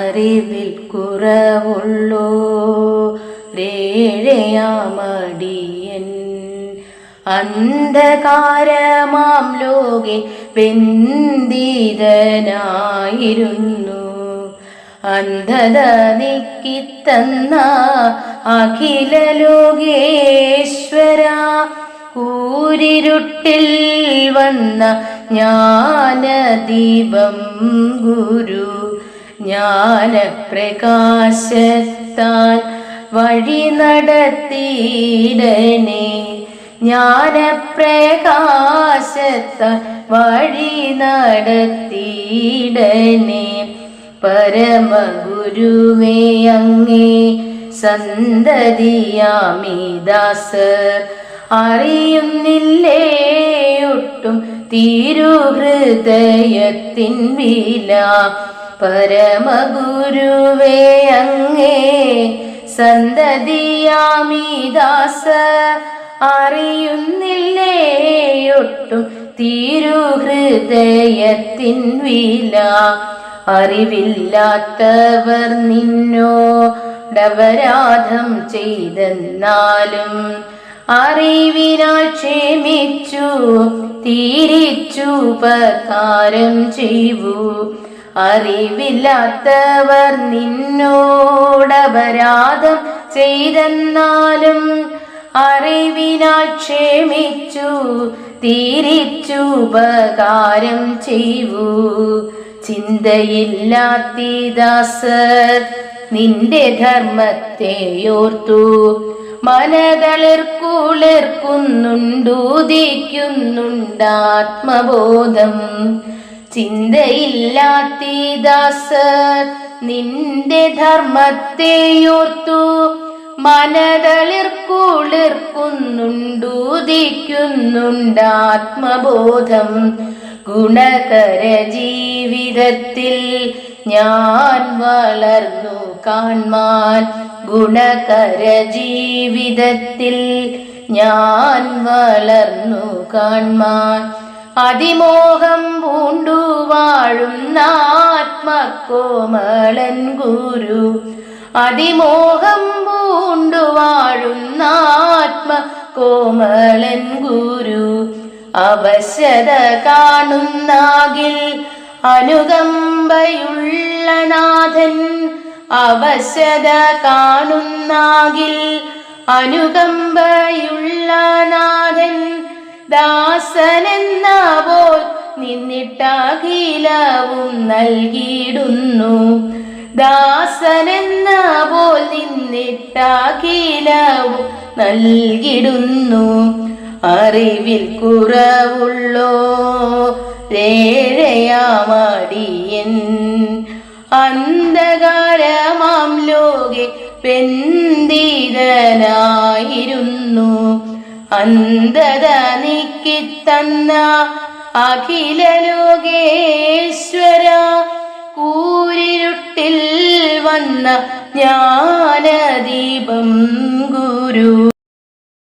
അറിവിൽ കുറവുള്ളോ? രേഴയാമടിയൻ. അന്ധകാരമാം ലോകെ ബന്ധിതനായിരുന്നു. അന്ധത നീക്കിത്തന്ന അഖില ലോകേശ്വര കൂരിരുട്ടിൽ വന്ന ജ്ഞാനദീപം ഗുരു. ജ്ഞാനപ്രകാശത്താൽ വഴി നടത്തിയിടണേ. ജ്ഞാനപ്രകാശത്താൽ വഴി നടത്തിയിടനെ പരമഗുരുവേ അങ്ങേ സന്തതിയാമിദാസർ അറിയുന്നില്ലേ ഒട്ടും തിരുഹൃദയത്തിൻ വില പരമഗുരുവേ അങ്ങേ സന്തതിയാമിദാസ അറിയുന്നില്ലേ ഒട്ടും തിരുഹൃദയത്തിൻ വില. അറിവില്ലാത്തവർ നിന്നോടപരാധം ചെയ്തെന്നാലും അറിവിനാൽ ക്ഷേമിച്ചു തീരിച്ചു ഉപകാരം ചെയ്യൂ അറിവില്ലാത്തവർ നിന്നോടപരാധം ചെയ്തെന്നാലും അറിവിനാൽ ക്ഷമിച്ചു തിരിച്ചു ഉപകാരം ചെയ്യൂ ചിന്തയില്ലാത്തിദാസർ നിന്റെ ധർമ്മത്തെയോർത്തു മനതളിർക്കുളിർക്കുന്നുണ്ടൂതിക്കുന്നുണ്ടാത്മബോധം ചിന്തയില്ലാത്തിദാസർ നിന്റെ ധർമ്മത്തെയോർത്തു മനതളിർക്കുളിർക്കുന്നുണ്ടൂതിക്കുന്നുണ്ടാത്മബോധം ഗുണകര ജീവിതത്തിൽ ഞാൻ വളർന്നു കാൺമാൻ ഗുണകര ജീവിതത്തിൽ ഞാൻ വളർന്നു കാൺമാൻ അതിമോഹം പൂണ്ടു വാഴുന്ന ആത്മക്കോമളൻ ഗുരു. അതിമോഹം പൂണ്ടു വാഴുന്ന ആത്മ കോമളൻ ഗുരു. അവശത കാണുന്നാകിൽ അനുകമ്പയുള്ള നാഥൻ അവശത കാണുന്നാകിൽ അനുകമ്പയുള്ള നാഥൻ ദാസനെന്ന നിന്നിട്ടാകിലാവും നൽകിയിടുന്നു. ദാസനെന്നാവോൽ നിന്നിട്ടാകിലാവും നൽകിടുന്നു അറിവിൽ കുറവുള്ളോ രേഴയാമടിയൻ അന്ധകാരമാം ലോകെ പെന്തിതനായിരുന്നു അന്ധത നീക്കിത്തന്ന അഖില ലോകേശ്വര കൂരിരുട്ടിൽ വന്ന ജ്ഞാനദീപം ഗുരു.